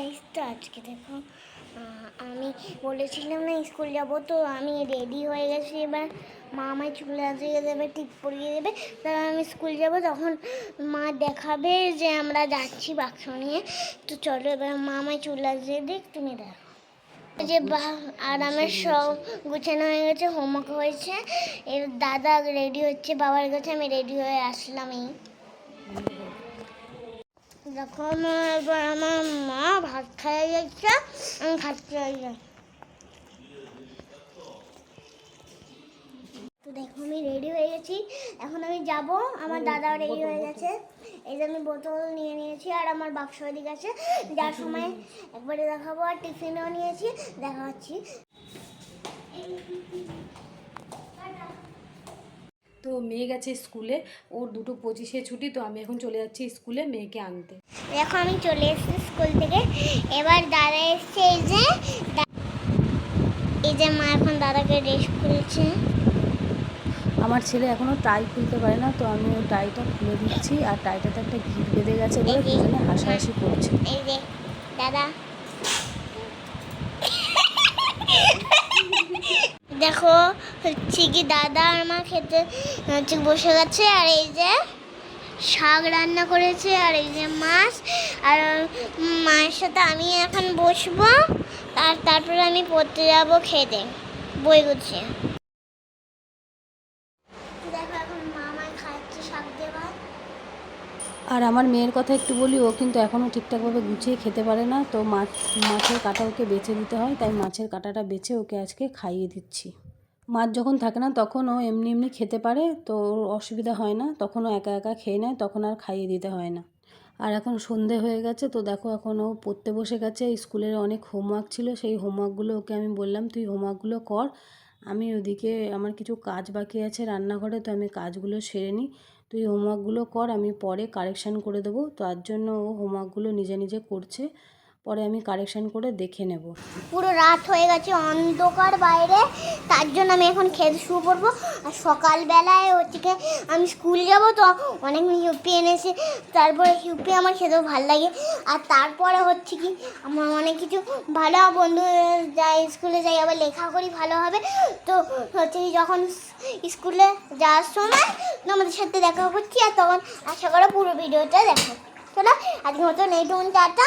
Guys তো আজকে দেখো। আমি বলেছিলাম না স্কুল যাব, তো আমি রেডি হয়ে গেছি। এবার মা আমায় চুল আজিয়ে দেবে, ঠিক পরিয়ে দেবে। তারপর আমি স্কুল যাব, তখন মা দেখাবে যে আমরা যাচ্ছি বাক্স নিয়ে। তো চলো, এবার মা আমায় চুল আজিয়ে দিক তুমি দেখো। যে আর আমার সব গুছানো হয়ে গেছে, হোমওয়ার্ক হয়েছে। এর দাদা রেডি হচ্ছে, বাবার কাছে আমি রেডি হয়ে আসলাম এই দেখো আমার মা ভাত খাইয়ে যাচ্ছে আমি খাচ্ছি তো দেখো আমি রেডি হয়ে গেছি। এখন আমি যাব। আমার দাদাও রেডি হয়ে গেছে। এই যে আমি বোতল নিয়ে নিয়েছি আর আমার বাক্স এদিকে আছে। যার সময় একবারে দেখাবো আর টিফিনও নিয়েছি দেখা হচ্ছি তো মেয়ে গেছে স্কুলে ওর দুটো পঁচিশে ছুটি তো আমি এখন চলে যাচ্ছি স্কুলে মেয়েকে আনতে। দেখো আমি চলে এসেছি স্কুল থেকে। এবার দাদা এসছে এই যে এই যে মা এখন দাদাকে ড্রেস খুলছে। আমার ছেলে এখনও টাই খুলতে পারে না তো আমি ওর টাইটা খুলে দিচ্ছি আর টাইটাতে একটা গিট বেঁধে গেছে বলে দুজনে হাসাহাসি করছে। এই যে দাদা। দেখো হচ্ছে কি দাদা আর মা খেতে, হচ্ছে বসে গেছে, আর এই যে শাক রান্না করেছে, আর এই যে মাছ, আর মায়ের সাথে আমি এখন বসবো, আর তারপরে আমি পড়তে যাব খেতে, বই গুছিয়ে। আর আমার মেয়ের কথা একটু বলি, ও কিন্তু এখনও ঠিকঠাকভাবে গুছিয়ে খেতে পারে না, তো মাছ, মাছের কাঁটা ওকে বেছে দিতে হয়, তাই মাছের কাঁটাটা বেছে ওকে আজকে খাইয়ে দিচ্ছি। মাছ যখন থাকে না, তখন ও এমনি এমনি খেতে পারে, তো ওর অসুবিধা হয় না। তখন ও একা একা খেয়ে নেয়, তখন আর খাইয়ে দিতে হয় না। আর এখন সন্ধে হয়ে গেছে, তো দেখো এখন ও পড়তে বসে গেছে। স্কুলের অনেক হোমওয়ার্ক ছিল, সেই হোমওয়ার্কগুলো ওকে আমি বললাম, তুই হোমওয়ার্কগুলো কর, আমি ওদিকে আমার কিছু কাজ বাকি আছে রান্নাঘরে, তো আমি কাজগুলো সেরে নিই। তুই হোমওয়ার্কগুলো কর, আমি পরে কারেকশান করে দেবো। তার জন্য ও হোমওয়ার্কগুলো নিজে নিজে করছে। পরে আমি কারেকশান করে দেখে নেব। পুরো রাত হয়ে গেছে, অন্ধকার বাইরে। তার জন্য আমি এখন খেতে শুরু করব। আর সকালবেলায় হচ্ছে আমি স্কুল যাব তো, অনেক হিউপি এনেছি। তারপরে হিউপি আমার খেতেও ভালো লাগে। আর তারপরে হচ্ছে কি, আমার অনেক কিছু ভালো বন্ধু যাই স্কুলে যাই আবার লেখা করি ভালো হবে। তো হচ্ছে যখন স্কুলে যাওয়ার সময় তোমাদের সাথে দেখা করছি, আর তখন আশা করো পুরো ভিডিওটা দেখো। চলো, আজকের মতন এইটুকুন টাটা